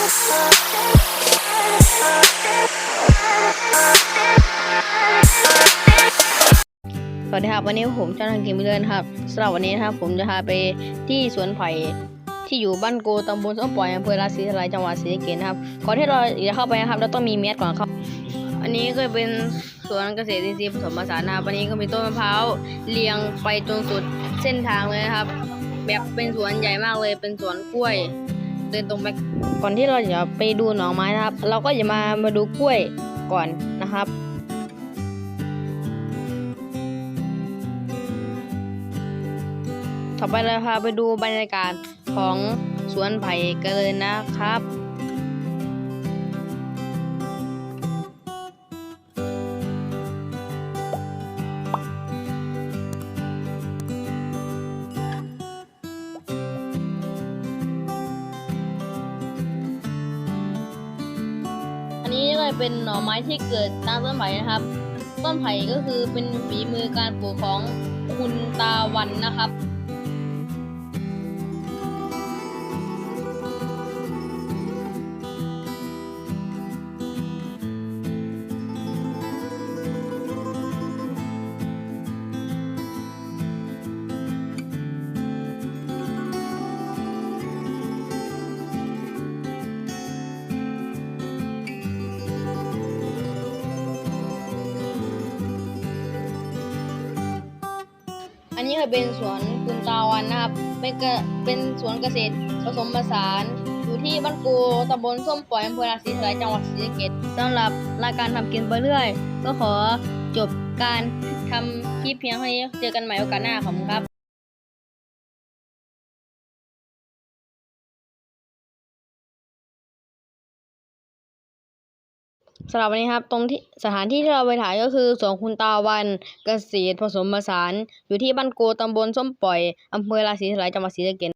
สวัสดีครับวันนี้ผมจ้าทางเกมมิเลนครับสำหรับวันนี้นะครับผมจะพาไปที่สวนไผ่ที่อยู่บ้านโกตำบลส้มปล่อยอำเภอราศีสลายจังหวัดศรีสะเกษนะครับก่อนที่เราจะเข้าไปนะครับเราต้องมีเมสก่อนครับ อันนี้ก็เป็นสวนเกษตรอินทรีย์ผสมผสานนะครับวันนี้ก็มีต้นมะพร้าวเรียงไปจนสุดเส้นทางเลยนะครับ แบบเป็นสวนใหญ่มากเลยเป็นสวนกล้วย เดินตรงไปก่อนที่เราจะไปดูหน่อไม้นะครับ เราก็จะมามาดูกล้วยก่อนนะครับต่อไปเราพาไปดูบรรยากาศของสวนไผ่กันเลยนะครับ เป็นหน่อไม้ที่เกิดตามต้นไผ่นะครับ ต้นไผ่ก็คือเป็นฝีมือการปลูกของคุณตาวันนะครับ อันนี้ก็เป็นสวนคุณตาวันนะครับเป็นเกเป็นสวนเกษตรผสมผสานอยู่ที่บ้านกูตำบลส้มปล่อยอำเภอราศีสลายจังหวัดศรีสะเกษสำหรับรายการทำกินไปเรื่อย ก็ขอจบการทำคลิปเพียงเท่านี้เจอกันใหม่โอกาสหน้าขอบคุณครับ สำหรับวันนี้ครับตรงที่สถานที่ที่เราไปถ่ายก็คือสวนคุณตาวันเกษตรผสมผสานอยู่ที่บ้านโกตำบลส้มปล่อยอำเภอราศีสลายจังหวัดศรีสะเกษ